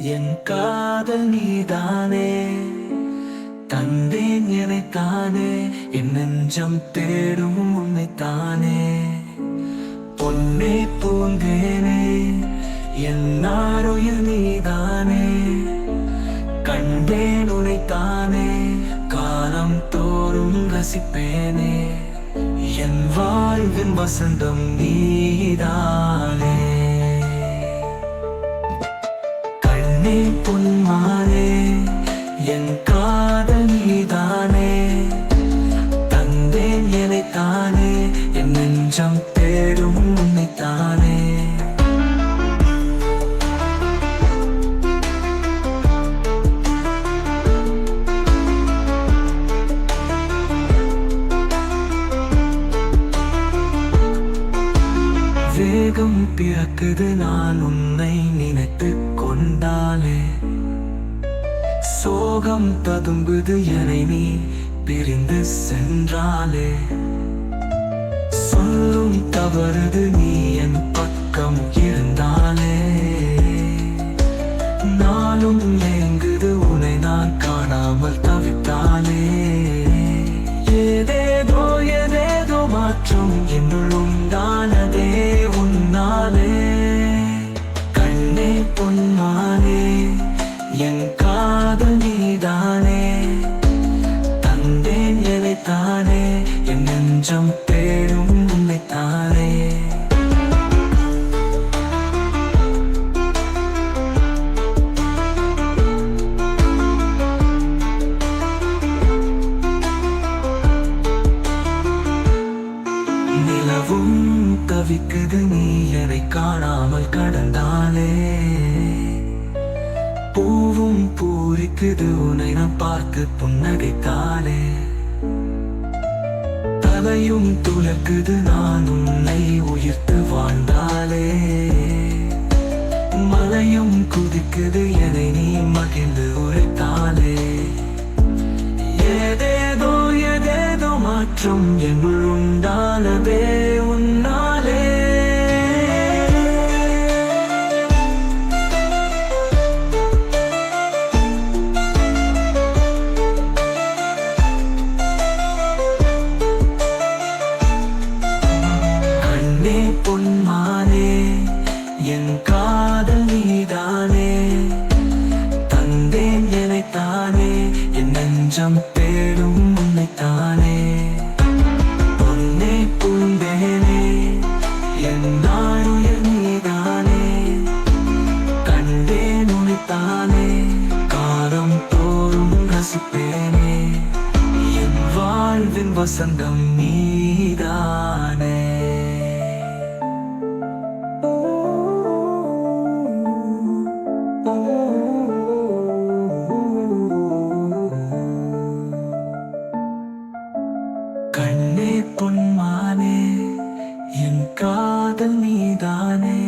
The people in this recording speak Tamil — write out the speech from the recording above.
என் காதல் நீதானே? தந்தேன் எனத்தானே என் நெஞ்சம் தேடும் உன்னைத்தானே? பொன்னே பூந்தேனே என் நாருயிர் நீதானே? கண்டேன் உனைத்தானே காலம் தோறும் ரசிப்பேனே? என் வாழ்வின் வசந்தம் நீதானே? கண்ணே பொன்மானே என் காதல் நீதானே. தந்தேன் எனத்தானே என் நெஞ்சம் தேடும் உன்னைத்தானே. வேகம் பிறக்குது நான் உன்னை நினைத்து கொண்டாலே சோகம் ததும்புது என நீ பிரிந்து சென்றாலே. சொல்லும் தவறுது நீ என் பக்கம் இருந்தாலே. நாளும் ஏங்குது உன்னை நான் காணாமல் தவித்தாலே. ஏதேதோ ஏதேதோ மாற்றம் என் கடந்தாலே. பூவும் பூரிக்குது உன்னை நான் பார்த்து புன்னகைத்தாலே. தலையும் துளக்குது நான் உன்னை உயிர்த்து வாழ்ந்தாலே. மலையும் குதிக்குது என்னை நீ மகிழ்ந்து உரைத்தாலே. ஏதேதோ ஏதேதோ மாற்றம் என்னுள் பொன்மானே என் காதல் நீதானே. தந்தேன் என்னைத்தானே என் நெஞ்சம் தேடும் உன்னைத்தானே. பொன்னே பூந்தேனே என் நாடுயர் நீதானே. கண்டேன் உனைத்தானே காலம் தோறும் ரசிப்பேனே. என் வாழ்வின் வசந்தம் நீதான். காதல் நீதானே?